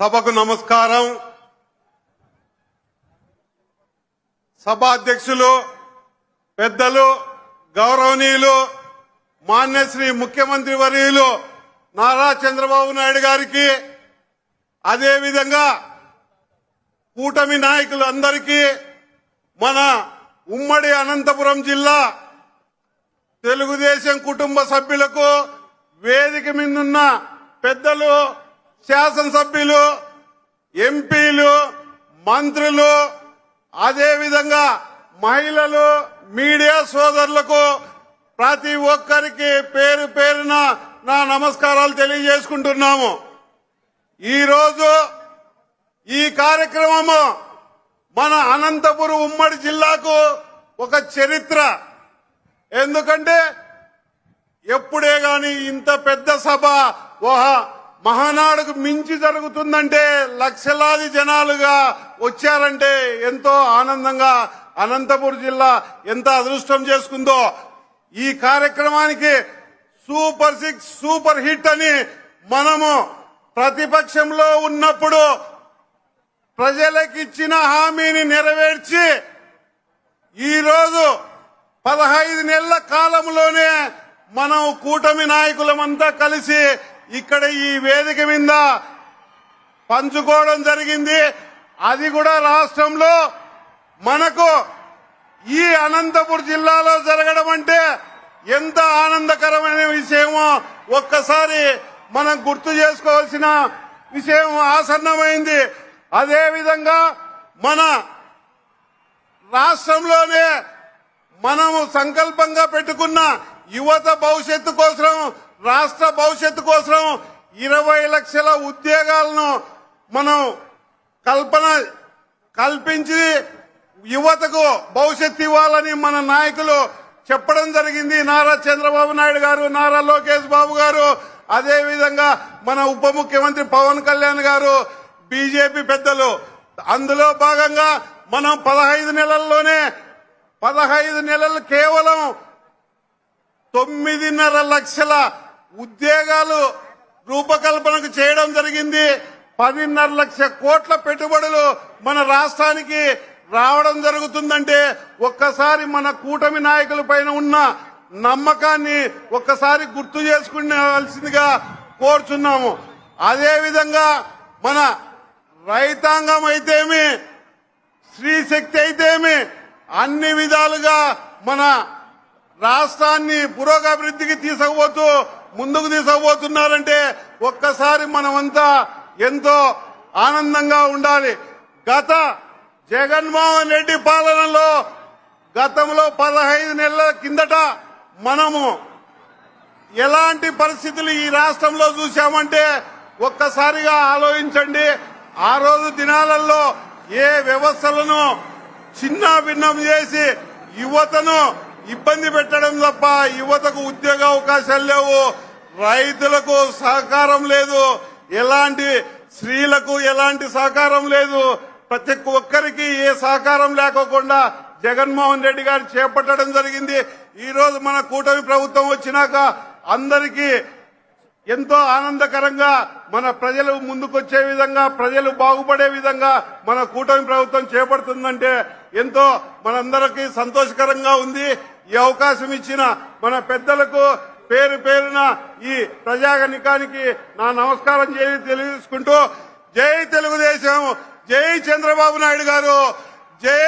సభకు నమస్కారం. సభాధ్యక్షులు పెద్దలు గౌరవనీయులు మాన్యశ్రీ ముఖ్యమంత్రి వర్యులు నారా చంద్రబాబు నాయుడు గారికి అదేవిధంగా కూటమి నాయకులందరికీ మన ఉమ్మడి అనంతపురం జిల్లా తెలుగుదేశం కుటుంబ సభ్యులకు వేదిక మీదున్న పెద్దలు శాసనసభ్యులు ఎంపీలు మంత్రులు అదేవిధంగా మహిళలు మీడియా సోదరులకు ప్రతి ఒక్కరికి పేరు పేరున నా నమస్కారాలు తెలియజేసుకుంటున్నాము. ఈరోజు ఈ కార్యక్రమము మన అనంతపురం ఉమ్మడి జిల్లాకు ఒక చరిత్ర. ఎందుకంటే ఎప్పుడే గాని ఇంత పెద్ద సభ ఓహా మహానాడుకు మించి జరుగుతుందంటే లక్షలాది జనాలుగా వచ్చారంటే ఎంతో ఆనందంగా అనంతపురం జిల్లా ఎంత అదృష్టం చేసుకుందో ఈ కార్యక్రమానికి సూపర్ సిక్స్ సూపర్ హిట్ అని మనము ప్రతిపక్షంలో ఉన్నప్పుడు ప్రజలకిచ్చిన హామీని నెరవేర్చి ఈరోజు పదహైదు నెలల కాలంలోనే మనం కూటమి నాయకులమంతా కలిసి ఇక్కడ ఈ వేదిక మీద పంచుకోవడం జరిగింది. అది కూడా రాష్ట్రంలో మనకు ఈ అనంతపురం జిల్లాలో జరగడం అంటే ఎంత ఆనందకరమైన విషయమో ఒక్కసారి మనం గుర్తు చేసుకోవాల్సిన విషయం ఆసన్నమైంది. అదే విధంగా మన రాష్ట్రంలోనే మనము సంకల్పంగా పెట్టుకున్న యువత భవిష్యత్తు కోసం రాష్ట్ర భవిష్యత్తు కోసం ఇరవై లక్షల ఉద్యోగాలను మనం కల్పన కల్పించి యువతకు భవిష్యత్తు ఇవ్వాలని మన నాయకులు చెప్పడం జరిగింది. నారా చంద్రబాబు నాయుడు గారు నారా లోకేష్ బాబు గారు అదేవిధంగా మన ఉప ముఖ్యమంత్రి పవన్ కళ్యాణ్ గారు బీజేపీ పెద్దలు. అందులో భాగంగా మనం పదహైదు నెలల్లోనే పదహైదు నెలలు కేవలం తొమ్మిదిన్నర లక్షల ఉద్యోగాలు రూపకల్పనకు చేయడం జరిగింది. పదిన్నర లక్ష కోట్ల పెట్టుబడులు మన రాష్ట్రానికి రావడం జరుగుతుందంటే ఒక్కసారి మన కూటమి నాయకుల పైన ఉన్న నమ్మకాన్ని ఒక్కసారి గుర్తు చేసుకునేవలసిందిగా కోరుచున్నాము. అదేవిధంగా మన రైతాంగం అయితేమి స్త్రీ శక్తి అయితేమి అన్ని విధాలుగా మన రాష్ట్రాన్ని పురోగభివృద్ధికి తీసుకుపోతూ ముందుకు తీసుకుపోతున్నారంటే ఒక్కసారి మనమంతా ఎంతో ఆనందంగా ఉండాలి. గత జగన్మోహన్ రెడ్డి పాలనలో గతంలో పదహైదు నెలల కిందట మనము ఎలాంటి పరిస్థితులు ఈ రాష్ట్రంలో చూశామంటే ఒక్కసారిగా ఆలోచించండి. ఆ రోజు దినాలలో ఏ వ్యవస్థలను చిన్న భిన్నం చేసి యువతను ఇబ్బంది పెట్టడం తప్ప యువతకు ఉద్యోగ అవకాశాలు లేవు రైతులకు సహకారం లేదు ఎలాంటి స్త్రీలకు ఎలాంటి సహకారం లేదు ప్రతి ఒక్కరికి ఏ సహకారం లేకోకుండా జగన్మోహన్ రెడ్డి గారు చేపట్టడం జరిగింది. ఈ రోజు మన కూటమి ప్రభుత్వం వచ్చినాక అందరికీ ఎంతో ఆనందకరంగా మన ప్రజలు ముందుకొచ్చే విధంగా ప్రజలు బాగుపడే విధంగా మన కూటమి ప్రభుత్వం చేపడుతుందంటే ఎంతో మనందరికీ సంతోషకరంగా ఉంది. ఈ అవకాశం ఇచ్చిన మన పెద్దలకు పేరు పేరున ఈ ప్రజాగణికానికి నా నమస్కారం చేసి తెలియజేసుకుంటూ జై తెలుగుదేశం జై చంద్రబాబు నాయుడు గారు జై